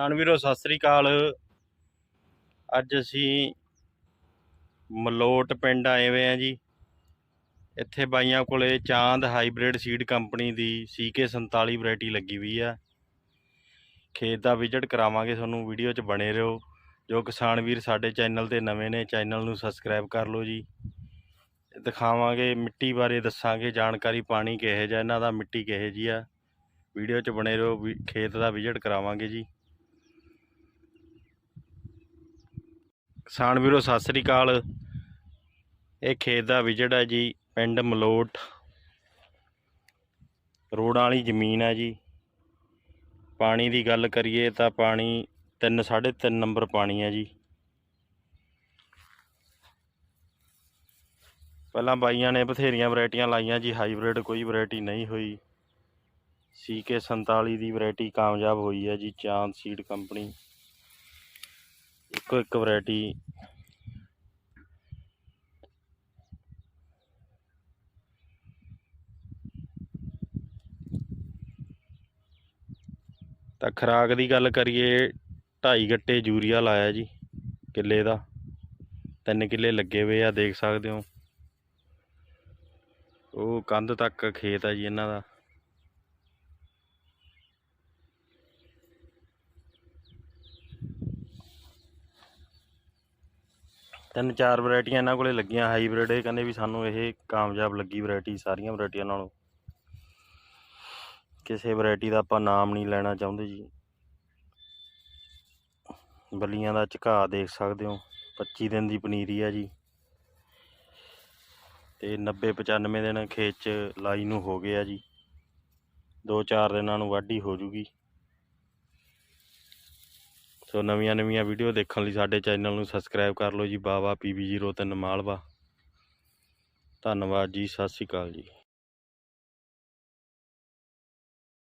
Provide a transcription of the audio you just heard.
ਕਿਸਾਨ ਵੀਰੋ, ਸਤਿ ਸ੍ਰੀ ਅਕਾਲ। ਅੱਜ ਅਸੀਂ ਮਲੋਟ ਪਿੰਡ ਆਏ ਹੋਏ ਆ ਜੀ। ਇੱਥੇ ਬਾਈਆਂ ਕੋਲੇ ਚਾਂਦ ਹਾਈਬ੍ਰਿਡ ਸੀਡ ਕੰਪਨੀ ਦੀ CK47 ਵੈਰਾਈਟੀ ਲੱਗੀ ਹੋਈ ਆ। ਖੇਤ ਦਾ ਵਿਜ਼ਿਟ ਕਰਾਵਾਂਗੇ, ਤੁਹਾਨੂੰ ਵੀਡੀਓ 'ਚ ਬਣੇ ਰਹੋ। ਜੋ ਕਿਸਾਨ ਵੀਰ ਸਾਡੇ ਚੈਨਲ ਤੇ ਨਵੇਂ ਨੇ, ਚੈਨਲ ਨੂੰ ਸਬਸਕ੍ਰਾਈਬ ਕਰ ਲਓ ਜੀ। ਦਿਖਾਵਾਂਗੇ, ਮਿੱਟੀ ਬਾਰੇ ਦੱਸਾਂਗੇ, ਜਾਣਕਾਰੀ ਪਾਣੀ ਕਿਹੋ ਜਿਹਾ, ਇਹਨਾਂ ਦਾ ਮਿੱਟੀ ਕਿਹੋ ਜੀ ਆ। ਵੀਡੀਓ 'ਚ ਬਣੇ ਰਹੋ, ਵੀ ਖੇਤ ਦਾ ਵਿਜ਼ਿਟ ਕਰਾਵਾਂਗੇ ਜੀ। ਕਿਸਾਨ ਵੀਰੋ, ਸਤਿ ਸ੍ਰੀ ਅਕਾਲ। ਇਹ ਖੇਤ ਦਾ ਵਿਜਟ ਹੈ ਜੀ, ਪਿੰਡ ਮਲੋਟ। ਰੋਡਾਂ ਵਾਲੀ ਜ਼ਮੀਨ ਹੈ ਜੀ। ਪਾਣੀ ਦੀ ਗੱਲ ਕਰੀਏ ਤਾਂ ਪਾਣੀ 3 3.5 ਨੰਬਰ ਪਾਣੀ ਹੈ ਜੀ। ਪਹਿਲਾਂ ਬਾਈਆਂ ਨੇ ਬਥੇਰੀਆਂ ਵੈਰਾਈਟੀਆਂ ਲਾਈਆਂ ਜੀ, ਹਾਈਬ੍ਰਿਡ ਕੋਈ ਵੈਰਾਈਟੀ ਨਹੀਂ ਹੋਈ। ਸੀਕੇ 47 ਦੀ ਵੈਰਾਈਟੀ ਕਾਮਯਾਬ ਹੋਈ ਹੈ ਜੀ, ਚਾਂਦ ਸੀਡ ਕੰਪਨੀ। ਇੱਕੋ ਇੱਕ ਵੈਰਾਈਟੀ ਤਾਂ ਖਰਾਕ ਦੀ ਗੱਲ ਕਰੀਏ 2.5 ਗੱਟੇ ਯੂਰੀਆ ਲਾਇਆ ਜੀ, ਕਿੱਲੇ ਦਾ। ਤਿੰਨ ਕਿੱਲੇ ਲੱਗੇ ਹੋਏ ਆ, ਦੇਖ ਸਕਦੇ ਹੋ। ਉਹ ਕੰਧ ਤੱਕ ਖੇਤ ਆ ਜੀ ਇਹਨਾਂ ਦਾ। ਤਿੰਨ ਚਾਰ ਵੈਰਾਈਟੀਆਂ ਇਹਨਾਂ ਕੋਲੇ ਲੱਗੀਆਂ ਹਾਈਬ੍ਰਿਡ। ਇਹ ਕਹਿੰਦੇ ਵੀ ਸਾਨੂੰ ਇਹ ਕਾਮਯਾਬ ਲੱਗੀ ਵੈਰਾਈਟੀ, ਸਾਰੀਆਂ ਵੈਰਾਈਟੀਆਂ ਨਾਲੋਂ। ਕਿਸੇ ਵੈਰਾਈਟੀ ਦਾ ਆਪਾਂ ਨਾਮ ਨਹੀਂ ਲੈਣਾ ਚਾਹੁੰਦੇ ਜੀ। ਬਲੀਆਂ ਦਾ ਝੁਕਾਅ ਦੇਖ ਸਕਦੇ ਹੋ। 25 ਦਿਨ ਦੀ ਪਨੀਰੀ ਆ ਜੀ। ਤੇ 90 95 ਦਿਨ ਖੇਤ 'ਚ ਲਾਈ ਨੂੰ ਹੋ ਗਿਆ ਜੀ। 2-4 ਦਿਨਾਂ ਨੂੰ ਵਾਢੀ ਹੋ ਜੂਗੀ। ਸੋ ਨਵੀਆਂ ਨਵੀਆਂ ਵੀਡੀਓ ਦੇਖਣ ਲਈ ਸਾਡੇ ਚੈਨਲ ਨੂੰ ਸਬਸਕ੍ਰਾਈਬ ਕਰ ਲਓ ਜੀ। ਬਾਵਾ ਪੀਬੀ 03 ਮਾਲਵਾ। ਧੰਨਵਾਦ ਜੀ, ਸਤਿ ਸ਼੍ਰੀ ਅਕਾਲ ਜੀ।